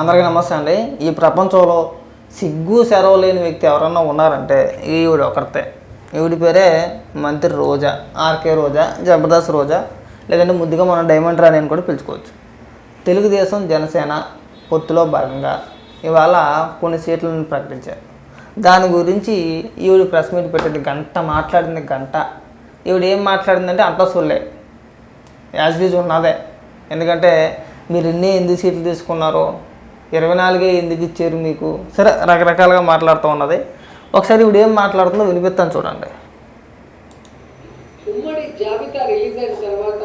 అందరికీ నమస్తే అండి. ఈ ప్రపంచంలో సిగ్గు సెరవు లేని వ్యక్తి ఎవరన్నా ఉన్నారంటే ఈవిడ ఒకరితే. ఈవిడి పేరే మంత్రి రోజా ఆర్కే రోజా జబర్దస్త్ రోజా లేదంటే ముద్దుగా మనం డైమండ్ రాణి అని కూడా పిలుచుకోవచ్చు. తెలుగుదేశం జనసేన పొత్తులో భాగంగా ఇవాళ కొన్ని సీట్లను ప్రకటించారు. దాని గురించి ఈవిడ ప్రెస్ మీట్ పెట్టింది గంట మాట్లాడింది గంట ఈవిడ ఏం మాట్లాడిందంటే అంతా సొల్లే. యాజ్ యూజ్ ఉన్నదే ఎందుకంటే మీరు ఎన్ని ఎందుకు సీట్లు తీసుకున్నారో ఇరవై నాలుగే ఎందుకు ఇచ్చారు మీకు? సరే రకరకాలుగా మాట్లాడుతూ ఉన్నది. ఒకసారి ఇప్పుడు ఏం మాట్లాడుతుందో వినిపిస్తాను చూడండి. ఉమ్మడి జాబితా రిలీజ్ అయిన తర్వాత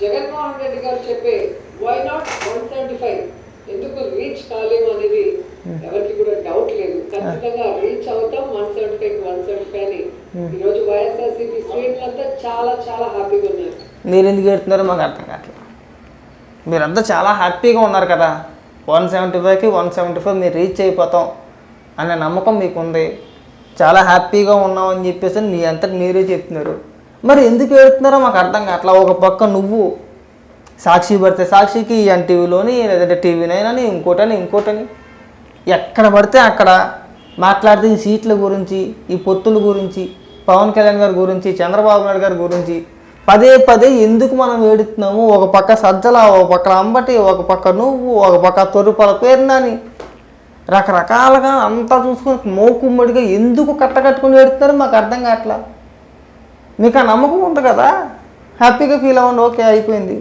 జగన్మోహన్ రెడ్డి గారు చెప్పే why not one seventy five ఎందుకు రీచ్ కాలేము అనేది ఎవరికి కూడా డౌట్ లేదు. ఖచ్చితంగా రీచ్ అవుతాం one seventy five one seventy five అని. ఈ రోజు వైఎస్ఆర్సీపీ శ్రేణులంతా చాలా చాలా హ్యాపీగా ఉన్నారు. మీరు ఎందుకు పెడుతున్నారో మాకు అర్థం కావట్లేదు. మీరంతా చాలా హ్యాపీగా ఉన్నారు కదా. వన్ సెవెంటీ ఫైవ్కి వన్ సెవెంటీ ఫైవ్ మీరు రీచ్ అయిపోతాం అనే నమ్మకం మీకుంది. చాలా హ్యాపీగా ఉన్నామని చెప్పేసి మీ అంతటి మీరే చెప్తున్నారు. మరి ఎందుకు వెళ్తున్నారో మాకు అర్థం కావట్లా. ఒక పక్క నువ్వు సాక్షి పడితే సాక్షికి ఎన్టీవీలోని లేదంటే టీవీనైనా ఇంకోటని ఇంకోటని. ఎక్కడ పడితే అక్కడ మాట్లాడితే ఈ సీట్ల గురించి ఈ పొత్తుల గురించి పవన్ కళ్యాణ్ గారి గురించి చంద్రబాబు నాయుడు గారి గురించి పదే పదే ఎందుకు మనం వేడుతున్నాము ఒక పక్క సజ్జల ఒక పక్క అంబటి ఒక పక్క నువ్వు ఒక పక్క తొరుపల పేరునని. రకరకాలుగా అంతా చూసుకొని మోకుమ్మడిగా ఎందుకు కట్టకట్టుకుని వేడుతున్నారు మాకు అర్థం కావట్లా. మీకు ఆ నమ్మకం ఉంది కదా? హ్యాపీగా ఫీల్ అవ్వండి ఓకే అయిపోయింది.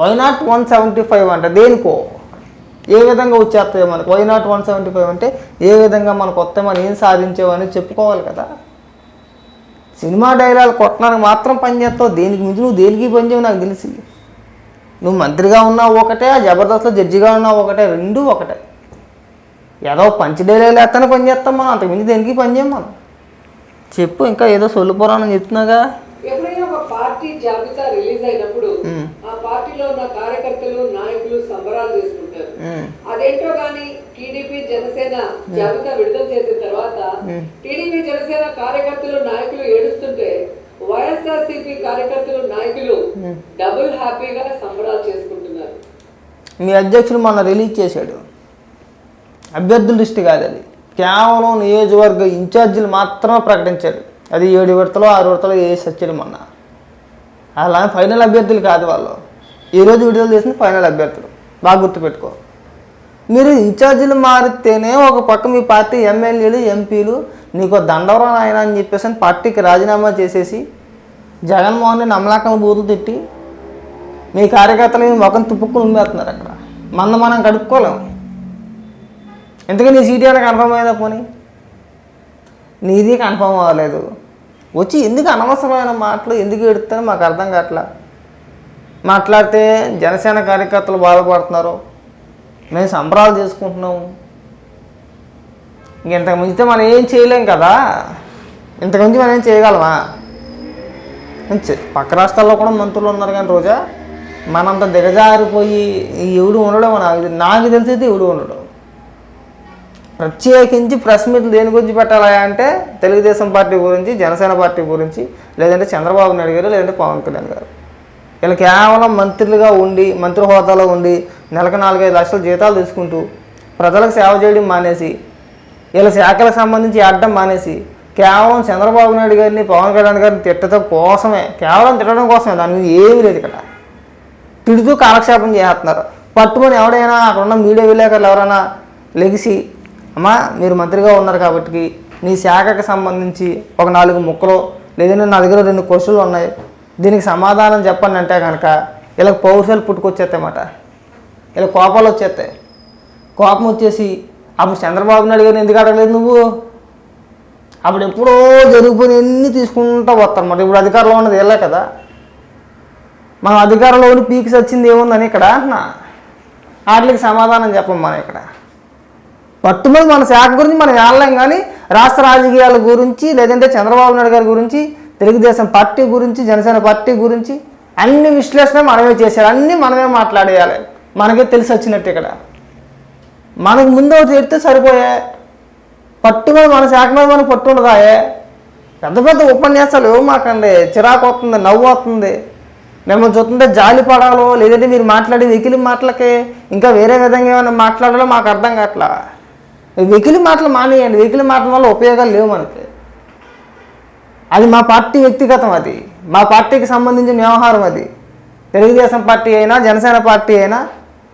Why not one seventy five అంటే దేనికో? ఏ విధంగా వచ్చేస్తాయో మనకు? Why not one seventy five అంటే ఏ విధంగా మనకు వస్తే మనం ఏం సాధించామని చెప్పుకోవాలి కదా. సినిమా డైలాగ్ కొట్టడానికి మాత్రం పనిచేస్తావు దేనికి మించి నువ్వు దేనికి పనిచేయవు నాకు తెలిసి. నువ్వు మంత్రిగా ఉన్నావు ఒకటే ఆ జబర్దస్త్లో జడ్జిగా ఉన్నావు ఒకటే రెండు ఒకటే. ఏదో పంచి డైలాగ్ వేస్తానే పని చేస్తాం మనం. అంతకుమించి దేనికి పని చేయం మనం? చెప్పు ఇంకా ఏదో సొల్లు పురాణం చెప్తున్నాగా? ఎప్పుడైనా ఒక పార్టీ జాబితా రిలీజ్ అయినప్పుడు. ఆ పార్టీలో ఉన్న కార్యకర్తలు నాయకులు సంబరాలు చేసుకుంటారు అదేంటో గాని టీడీపీ జనసేన జాబితా విడుదల చేసిన తర్వాత టీడీపీ జనసేన కార్యకర్తలు నాయకులు ఏడుస్తుంటే వైఎస్ఆర్సీపీ కార్యకర్తలు నాయకులు డబుల్ హ్యాపీగా సంబరాలు చేసుకుంటున్నారు. మీ అధ్యక్షుడు మొన్న రిలీజ్ చేశాడు. అభ్యర్థుల లిస్ట్ కాదు అది. కేవలం నియోజకవర్గ ఇన్ఛార్జీలు మాత్రమే ప్రకటించాడు అది ఏడు విడతలో ఆరు విడతలో వేసి వచ్చాడు మొన్న. అలా ఫైనల్ అభ్యర్థులు కాదు వాళ్ళు. ఈరోజు విడుదల చేసిన ఫైనల్ అభ్యర్థులు. బాగా గుర్తుపెట్టుకో. మీరు ఇన్ఛార్జీలు మారితేనే ఒక పక్క మీ పార్టీ ఎమ్మెల్యేలు ఎంపీలు నీకు దండవరం ఆయన అని చెప్పేసి అని పార్టీకి రాజీనామా చేసేసి జగన్మోహన్ రెడ్డి అమలాకం బూతులు తిట్టి మీ కార్యకర్తలు మీ ముఖం తుప్పుకుని ఉమ్మేస్తున్నారు అక్కడ. మంద మనం కడుక్కోలేము. ఎందుకని నీ సీట్ ఏమైనా కన్ఫర్మ్ అయ్యేదా పోనీ? నీది కన్ఫర్మ్ అవ్వలేదు. వచ్చి ఎందుకు అనవసరమైన మాటలు ఎందుకు ఎడుతానో మాకు అర్థం కావట్లా? మాట్లాడితే జనసేన కార్యకర్తలు బాధపడుతున్నారు. మేము సంబరాలు చేసుకుంటున్నాము. ఇంతకు మించితే మనం ఏం చేయలేం కదా. ఇంతకు మించి మనం ఏం చేయగలమా? పక్క రాష్ట్రాల్లో కూడా మంత్రులు ఉన్నారు కానీ రోజా మనంత దిగజారిపోయి ఎవడు ఉండడం నాకు నాకు తెలిసేది ఎవడు ఉండడం. ప్రత్యేకించి ప్రెస్ మీట్లు దేని గురించి పెట్టాలా అంటే తెలుగుదేశం పార్టీ గురించి జనసేన పార్టీ గురించి లేదంటే చంద్రబాబు నాయుడు గారు లేదంటే పవన్ కళ్యాణ్ గారు. వీళ్ళు కేవలం మంత్రులుగా ఉండి మంత్రి హోదాలో ఉండి నెలకు నాలుగైదు లక్షల జీతాలు తీసుకుంటూ ప్రజలకు సేవ చేయడం మానేసి వీళ్ళ శాఖలకు సంబంధించి ఆడడం మానేసి కేవలం చంద్రబాబు నాయుడు గారిని పవన్ కళ్యాణ్ గారిని తిట్టడం కోసమే కేవలం తిట్టడం కోసమే దాని మీద ఏమీ లేదు ఇక్కడ. తిడుతూ కాలక్షేపం చేస్తున్నారు. పట్టుకొని ఎవడైనా అక్కడ ఉన్న మీడియా విలేకరులు ఎవరైనా లెగిసి అమ్మా మీరు మంత్రిగా ఉన్నారు కాబట్టి నీ శాఖకు సంబంధించి ఒక నాలుగు ముక్కలు లేదంటే నా దగ్గర రెండు క్వశ్చన్లు ఉన్నాయి దీనికి సమాధానం చెప్పండి అంటే కనుక ఇలా పౌరుషాలు పుట్టుకొచ్చేస్తాయన్నమాట. ఇలా కోపాలు వచ్చేస్తాయి. కోపం వచ్చేసి అప్పుడు చంద్రబాబు నాయుడు గారిని ఎందుకు అడగలేదు నువ్వు? అప్పుడు ఎప్పుడో జరిగిపోయిన ఎన్ని తీసుకుంటూ వస్తారు మరి ఇప్పుడు అధికారంలో ఉన్నది వెళ్ళే కదా. మనం అధికారంలో ఉండి పీక్స్ వచ్చింది ఏముందని ఇక్కడ అంటున్నా. వాటికి సమాధానం చెప్పం మనం ఇక్కడ. పట్టుమని మన శాఖ గురించి మనం వెళ్ళలేం కానీ రాష్ట్ర రాజకీయాల గురించి లేదంటే చంద్రబాబు నాయుడు గారి గురించి తెలుగుదేశం పార్టీ గురించి జనసేన పార్టీ గురించి అన్ని విశ్లేషణ మనమే చేసేయాలి. అన్నీ మనమే మాట్లాడేయాలి. మనకే తెలిసి వచ్చినట్టు ఇక్కడ. మనకు ముందు ఒకటి చెప్తే సరిపోయే. మీద మన శాఖ మీద మనకు పట్టు ఉండదాయే పెద్ద పెద్ద ఉపన్యాసాలు ఇవ్వ మాకండి. చిరాకు వస్తుంది నవ్వు వస్తుంది. మిమ్మల్ని చూస్తుంటే జాలి పడాలో లేదంటే మీరు మాట్లాడే వెకిలి మాటలకి ఇంకా వేరే విధంగా ఏమైనా మాట్లాడాలో మాకు అర్థం కావట్లా. వెకిలి మాటలు మానేయండి. వెకిలి మాటల వల్ల ఉపయోగాలు లేవు మనకి. అది మా పార్టీ వ్యక్తిగతం అది. మా పార్టీకి సంబంధించిన వ్యవహారం అది. తెలుగుదేశం పార్టీ అయినా జనసేన పార్టీ అయినా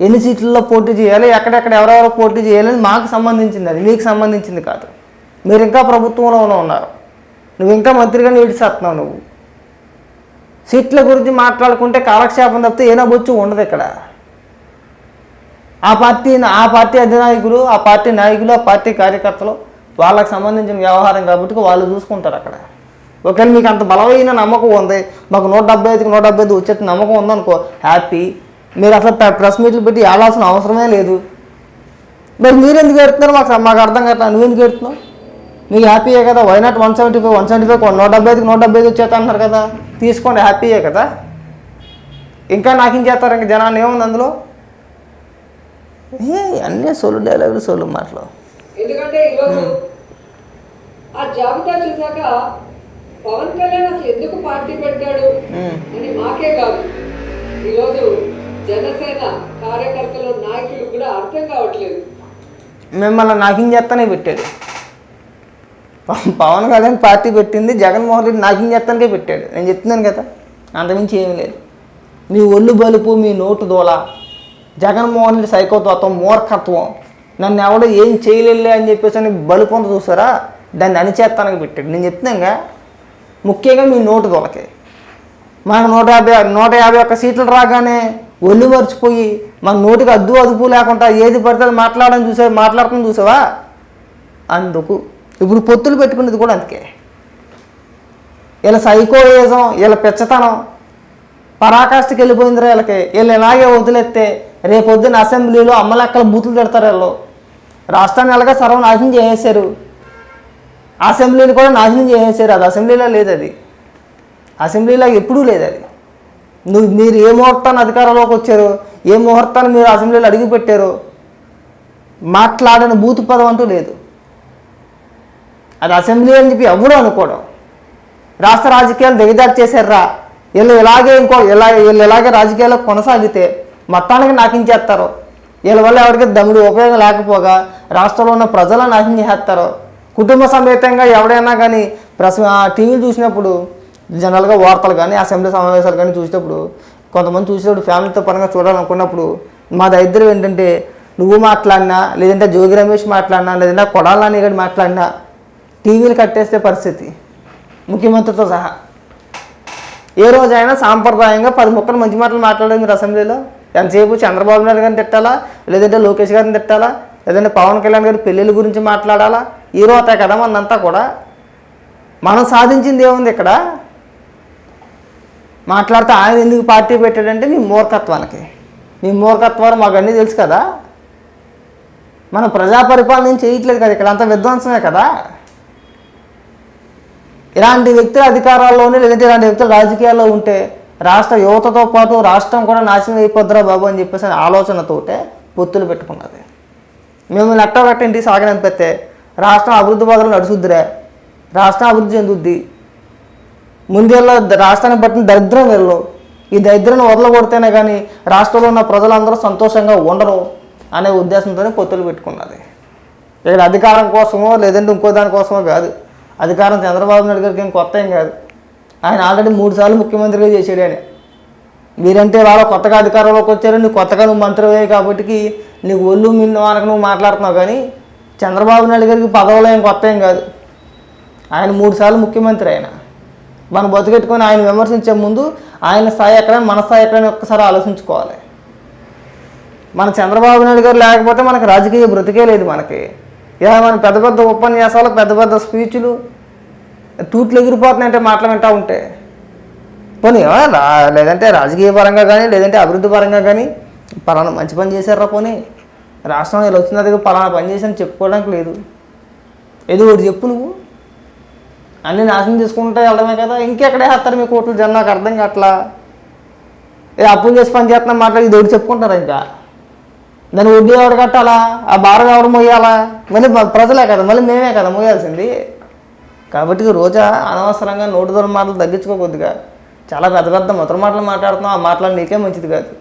ఎన్ని సీట్లలో పోటీ చేయాలి ఎక్కడెక్కడ ఎవరెవరు పోటీ చేయాలని మాకు సంబంధించింది అది. మీకు సంబంధించింది కాదు. మీరు ఇంకా ప్రభుత్వంలోనే ఉన్నారు. నువ్వు ఇంకా మంత్రిగా నిడిచేస్తున్నావు నువ్వు. సీట్ల గురించి మాట్లాడుకుంటే కాలక్షేపం తప్పితే ఏనా బొచ్చు ఉండదు ఇక్కడ. ఆ పార్టీ ఆ పార్టీ అధినాయకులు ఆ పార్టీ నాయకులు ఆ పార్టీ కార్యకర్తలు వాళ్ళకి సంబంధించిన వ్యవహారం కాబట్టి వాళ్ళు చూసుకుంటారు అక్కడ. ఒకవేళ మీకు అంత బలమైన నమ్మకం ఉంది. మాకు నూట డెబ్బై ఐదుకి నూట డెబ్బై ఐదు వచ్చే నమ్మకం ఉందనుకో హ్యాపీ మీరు అసలు ప్ర- ప్రెస్ మీట్లు పెట్టి ఆడాల్సిన అవసరమే లేదు. మరి మీరు ఎందుకు ఎడుతున్నారు మాకు మాకు అర్థం కావట్లా? నువ్వు ఎందుకు ఎడుతున్నావు మీకు హ్యాపీయే కదా? Why not one seventy five one seventy five నూట డెబ్బై ఐదుకి నూట డెబ్బై ఐదు వచ్చేస్తా అంటున్నారు కదా. తీసుకోండి హ్యాపీయే కదా. ఇంకా నాకేం చేస్తారు? ఇంక జనాన్ని ఏముంది అందులో? ఏ అన్నీ సొలు డైలాగులు సొలు మాటలు. ఎందుకంటే ఈరోజు ఆ జాబితా చూసాక పవన్ కళ్యాణ్ అసలు ఎందుకు పార్టీ పెట్టాడు? అని మాకే కాదు. ఈరోజు జనసేన కార్యకర్తలు నాయకులు కూడా అర్థం కావట్లేదు. మిమ్మల్ని నాకింగ్ చేస్తానే పెట్టాడు. పవ- పవన్ కళ్యాణ్ పార్టీ పెట్టింది జగన్మోహన్ రెడ్డి నాకింగ్ చేస్తానికే పెట్టాడు. నేను చెప్తున్నాను కదా అంతమించి ఏమీ లేదు. మీ ఒళ్ళు బలుపు మీ నోటు దోల జగన్మోహన్ రెడ్డి సైకోతత్వం మూర్ఖత్వం నన్ను ఎవడో ఏం చేయలేలే అని చెప్పేసి అని బలుపు అంతా చూసారా? దాన్ని అణిచేస్తానికి పెట్టాడు. నేను చెప్తున్నాగా ముఖ్యంగా మీ నోటు దోలకే మనకు నూట యాభై నూట యాభై ఒక్క సీట్లు రాగానే ఒళ్ళు మర్చిపోయి మన నోటికి అద్దు అదుపు లేకుండా ఏది పడితే అది మాట్లాడడం చూసావు మాట్లాడటం చూసావా? అందుకు. ఇప్పుడు పొత్తులు పెట్టుకునేది కూడా అందుకే. వీళ్ళ సైకోయిజం వీళ్ళ పిచ్చతనం. పరాకాష్ఠకి వెళ్ళిపోయిందిరా వీళ్ళకి. వీళ్ళు ఇలాగే వదిలేస్తే రేపొద్దున అసెంబ్లీలో అమ్మలెక్కల బూతులు తిడతారు వీళ్ళు. రాష్ట్రాన్ని ఎలాగ సర్వనాశనం చేసేసారు అసెంబ్లీని కూడా నాశనం చేసేసారు అది. అసెంబ్లీలో లేదు అది. అసెంబ్లీలో ఎప్పుడూ లేదు అది. నువ్వు మీరు ఏ ముహూర్తాన్ని అధికారంలోకి వచ్చారు? ఏ ముహూర్తాన్ని మీరు అసెంబ్లీలో అడుగుపెట్టారు మాట్లాడని బూతు పదం అంటూ లేదు. అది అసెంబ్లీ అని చెప్పి ఎవరు అనుకోవడం రాష్ట్ర రాజకీయాలు దిగజారు చేశారా? వీళ్ళు ఇలాగే ఇంకో ఇలా వీళ్ళు ఇలాగే రాజకీయాల్లో కొనసాగితే మొత్తానికి నాకించేస్తారు వీళ్ళ వల్ల ఎవరికి దమ్ముడు ఉపయోగం లేకపోగా రాష్ట్రంలో ఉన్న ప్రజలను నాశనం చేస్తారు కుటుంబ సమేతంగా ఎవడైనా కానీ ప్రస టీవీలు చూసినప్పుడు జనరల్గా వార్తలు కానీ అసెంబ్లీ సమావేశాలు కానీ చూసినప్పుడు కొంతమంది చూసినప్పుడు ఫ్యామిలీతో పరంగా చూడాలనుకున్నప్పుడు మా దరిద్రం ఏంటంటే నువ్వు మాట్లాడినా లేదంటే జోగి రమేష్ మాట్లాడినా లేదంటే కొడాలని గడి మాట్లాడినా టీవీలు కట్టేస్తే పరిస్థితి ముఖ్యమంత్రితో సహా. ఏ రోజైనా సాంప్రదాయంగా పది ముక్కలు మంచి మాటలు మాట్లాడారు మీరు అసెంబ్లీలో. ఎంతసేపు చంద్రబాబు నాయుడు గారిని తిట్టాలా? లేదంటే లోకేష్ గారిని తిట్టాలా? లేదంటే పవన్ కళ్యాణ్ గారి పెళ్ళిళ్ళ గురించి మాట్లాడాలా? ఈరోత కదా మనంతా కూడా. మనం సాధించింది ఏముంది ఇక్కడ? మాట్లాడితే ఆయన ఎందుకు పార్టీ పెట్టాడంటే మీ మూర్ఖత్వానికి. మీ మూర్ఖత్వాలు మాకు అన్నీ తెలుసు కదా. మనం ప్రజా పరిపాలన చేయట్లేదు కదా ఇక్కడ అంత విధ్వంసమే కదా. ఇలాంటి వ్యక్తులు అధికారాల్లోనే లేదంటే ఇలాంటి వ్యక్తులు రాజకీయాల్లో ఉంటే రాష్ట్ర యువతతో పాటు రాష్ట్రం కూడా నాశనం అయిపోద్దురా బాబు అని చెప్పేసి ఆలోచనతోటే పొత్తులు పెట్టుకున్నది. మేము లెక్క కట్టింటి సాగనంపితే రాష్ట్రం అభివృద్ధి పదవులు నడుచుద్దిరే. రాష్ట్రం అభివృద్ధి చెందుద్ది. ముందేళ్ళ రాష్ట్రానికి బట్టిన దరిద్రం వెళ్ళు. ఈ దరిద్రాన్ని వదలగొడితేనే కానీ రాష్ట్రంలో ఉన్న ప్రజలందరూ సంతోషంగా ఉండరు అనే ఉద్దేశంతోనే పొత్తులు పెట్టుకున్నది. ఇక్కడ అధికారం కోసమో లేదంటే ఇంకో దానికోసమో కాదు. అధికారం చంద్రబాబు నాయుడు గారికి ఏం కొత్త ఏం కాదు. ఆయన ఆల్రెడీ మూడు సార్లు ముఖ్యమంత్రిగా చేశాడు ఆయన. మీరంటే వాళ్ళ కొత్తగా అధికారంలోకి వచ్చారు. నువ్వు కొత్తగా నువ్వు మంత్రివే కాబట్టి నీకు ఒళ్ళు మిన్న వాళ్ళకి నువ్వు మాట్లాడుతున్నావు కానీ చంద్రబాబు నాయుడు గారికి పదవులు ఏం కొత్త ఏం కాదు. ఆయన మూడు సార్లు ముఖ్యమంత్రి ఆయన. మనం బతుకెట్టుకొని ఆయన విమర్శించే ముందు ఆయన స్థాయి ఎక్కడ మన స్థాయి ఎక్కడ ఒక్కసారి ఆలోచించుకోవాలి. మన చంద్రబాబు నాయుడు గారు లేకపోతే మనకి రాజకీయ బ్రతికే లేదు మనకి. ఇలా మన పెద్ద పెద్ద ఉపన్యాసాలు పెద్ద పెద్ద స్పీచ్లు తూట్లు ఎగిరిపోతున్నాయంటే మాటలు వింటా ఉంటే. పోనీ లేదంటే రాజకీయ పరంగా కానీ లేదంటే అభివృద్ధి పరంగా కానీ పలానా మంచి పని చేశారా పోనీ? రాష్ట్రం ఇలా వచ్చిన పలానా పని చేశాను చెప్పుకోవడానికి లేదు. ఏదో ఒకటి చెప్పు నువ్వు. అన్నీ నాశనం చేసుకుంటే వెళ్ళడమే కదా. ఇంకెక్కడే వేస్తారు మీ కోట్లు? జనం నాకు అర్థం కావట్లా? ఏ అప్పులు చేసి పని చేస్తున్నా మాట్లాడి ఇది ఒకటి చెప్పుకుంటారు ఇంకా? దాన్ని వడ్డీ ఎవరు కట్టాలా? ఆ భారం ఎవడు మొయ్యాలా మళ్ళీ ప్రజలే కదా. మళ్ళీ మేమే కదా మొయ్యాల్సింది కాబట్టి రోజా అనవసరంగా నోటు దూరం మాటలు తగ్గించుకోకొద్దిగా చాలా పెద్ద పెద్ద ముద్ర మాటలు మాట్లాడుతున్నాం ఆ మాటలు నీకే మంచిది కాదు.